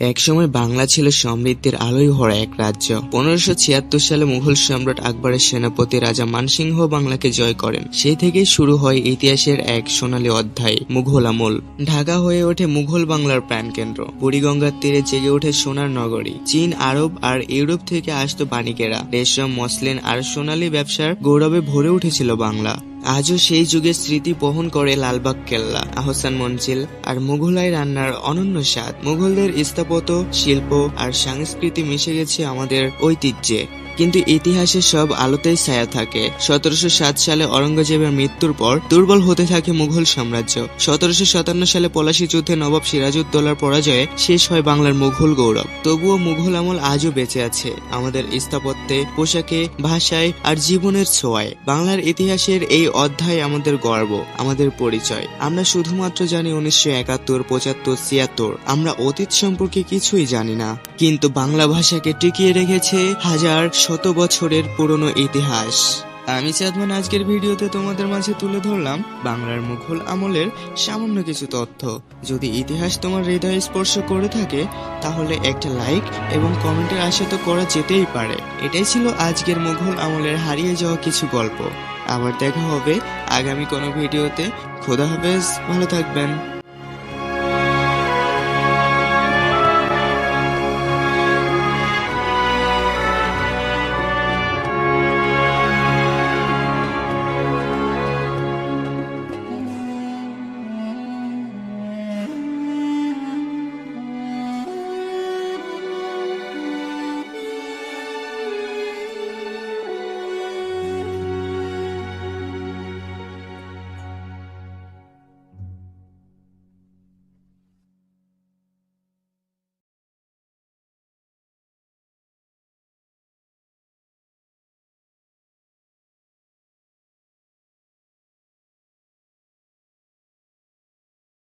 একসময় বাংলা ছিল সমৃদ্ধির আলোয় ভরা এক রাজ্য। পনেরোশো ছিয়াত্তর সালে মুঘল সম্রাট আকবরের সেনাপতি রাজা মানসিংহ বাংলাকে জয় করেন। সেই থেকেই শুরু হয় ইতিহাসের এক সোনালী অধ্যায়, মুঘল আমল। ঢাকা হয়ে ওঠে মুঘল বাংলার প্রাণকেন্দ্র। বুড়িগঙ্গার তীরে জেগে ওঠে সোনার নগরী। চীন, আরব আর ইউরোপ থেকে আসতো বাণিকেরা। রেশম মসলিন আর সোনালী ব্যবসার গৌরবে ভরে উঠেছিল বাংলা। আজও সেই যুগের স্মৃতি বহন করে লালবাগ কেল্লা, আহসান মঞ্জিল আর মুঘলাই রান্নার অনন্য স্বাদ। মুঘলদের স্থাপত্য, শিল্প আর সংস্কৃতি মিশে গেছে আমাদের ঐতিহ্যে। কিন্তু ইতিহাসে সব আলোতেই ছায়া থাকে। সতেরোশো সাত সালে অরঙ্গজেবের মৃত্যুর পর দুর্বল হতে থাকে মুঘল সাম্রাজ্য। সতেরোশো সাতান্ন সালে পলাশী যুদ্ধে নবাব সিরাজউদ্দৌলার পরাজয়ে শেষ হয় বাংলার মুঘল গৌরব। তবুও মুঘল আমল আজও বেঁচে আছে। আমাদের স্থাপত্যে, পোশাকে, ভাষায় আর জীবনের ছোঁয়ায়। বাংলার ইতিহাসের এই অধ্যায় আমাদের গর্ব, আমাদের পরিচয়। আমরা শুধুমাত্র জানি উনিশশো একাত্তর, পঁচাত্তর, ছিয়াত্তর। আমরা অতীত সম্পর্কে কিছুই জানি না। কিন্তু বাংলা ভাষাকে টিকিয়ে রেখেছে হাজার শত বছরের পুরনো ইতিহাস। আমি চাঁদমান, আজকের ভিডিওতে তোমাদের মাঝে তুলে ধরলাম বাংলার মুঘল আমলের সামান্য কিছু তথ্য। যদি ইতিহাস তোমার হৃদয় স্পর্শ করে থাকে, তাহলে একটা লাইক এবং কমেন্টের আশা তো করা যেতেই পারে। এটাই ছিল আজকের মুঘল আমলের হারিয়ে যাওয়া কিছু গল্প। আবার দেখা হবে আগামী কোনো ভিডিওতে। খোদা হাফেজ, ভালো থাকবেন।